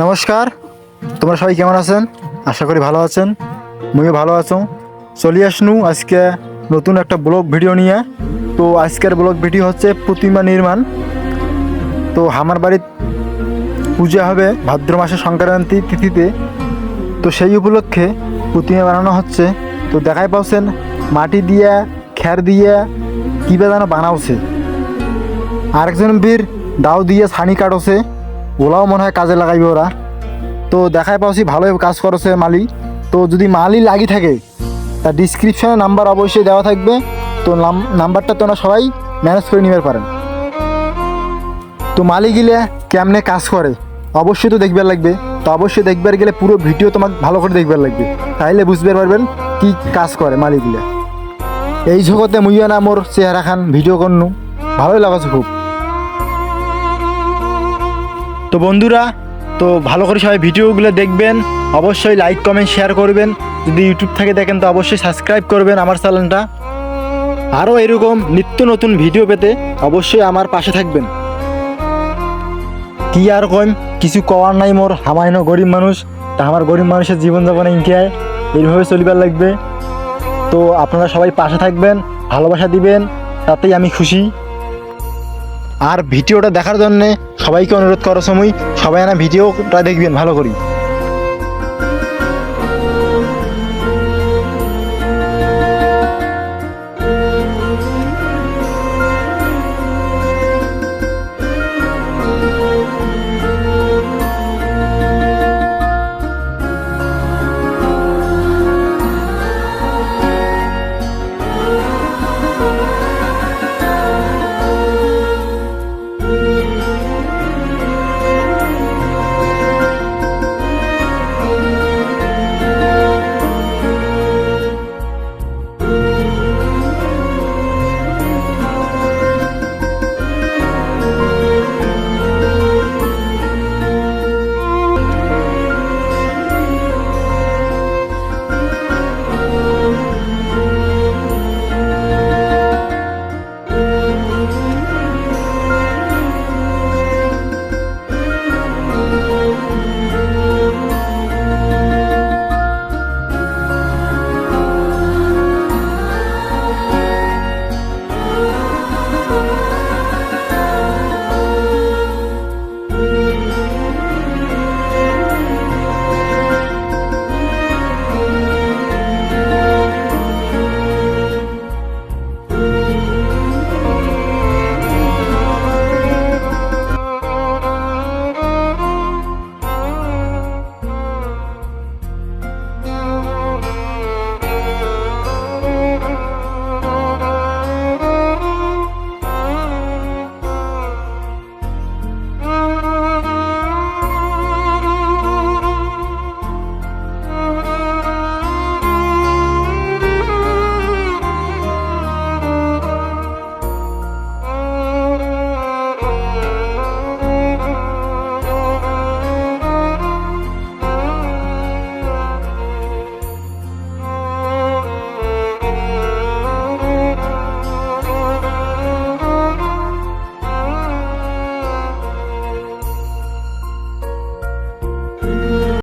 নমস্কার, তোমরা সবাই কেমন আছেন? আশা করি ভালো আছেন। মুইও ভালো আছো। চলি আসনু আজকে নতুন একটা ব্লগ ভিডিও নিয়ে। তো আজকের ব্লগ ভিডিও হচ্ছে প্রতিমা নির্মাণ। তো আমার বাড়ির পূজা হবে ভাদ্র মাসের সংক্রান্তি তিথিতে। তো সেই উপলক্ষে প্রতিমা বানানো হচ্ছে। তো দেখাই পাচ্ছেন মাটি দিয়ে খ্যার দিয়ে কী যেন বানাওছে। আরেকজন বীর দাও দিয়ে ছানি কাটছে। ওলাও মনে হয় কাজে লাগাইবে ওরা। তো দেখাই পাচ্ছি ভালোই কাজ করছে মালি। তো যদি মালি লাগি থাকে, তার ডিসক্রিপশনে নাম্বার অবশ্যই দেওয়া থাকবে। তো নাম- নাম্বারটা তোমরা সবাই ম্যানেজ করে নিতে পারেন। তো মালি গিলে কেমনে কাজ করে, অবশ্যই তো দেখবার লাগবে। তো অবশ্যই দেখবার গেলে পুরো ভিডিও তোমাকে ভালো করে দেখবার লাগবে। তাইলে বুঝতে পারবেন কি কাজ করে মালি গিলে। এই জগতে মুইয়া না মোর চেহারা খান ভিডিও করনু। ভালোই লাগাছে খুব। তো বন্ধুরা, তো ভালো করে সবাই ভিডিওগুলো দেখবেন, অবশ্যই লাইক কমেন্ট শেয়ার করবেন। যদি ইউটিউব থেকে দেখেন, তো অবশ্যই সাবস্ক্রাইব করবেন আমার চ্যানেলটা আরও এরকম নিত্য নতুন ভিডিও পেতে অবশ্যই আমার পাশে থাকবেন। কি আর কইম, কিছু কওয়ার নাই মোর হামাইন গরিব মানুষ, তা আমার গরিব মানুষের জীবনযাপনে ইনকিয়ায় এইভাবে চলিবার লাগবে। তো আপনারা সবাই পাশে থাকবেন, ভালোবাসা দিবেন, তাতেই আমি খুশি। আর ভিডিওটা দেখার জন্যে সবাইকে অনুরোধ করার সময় সবাই না ভিডিওটা দেখবেন ভালো করি।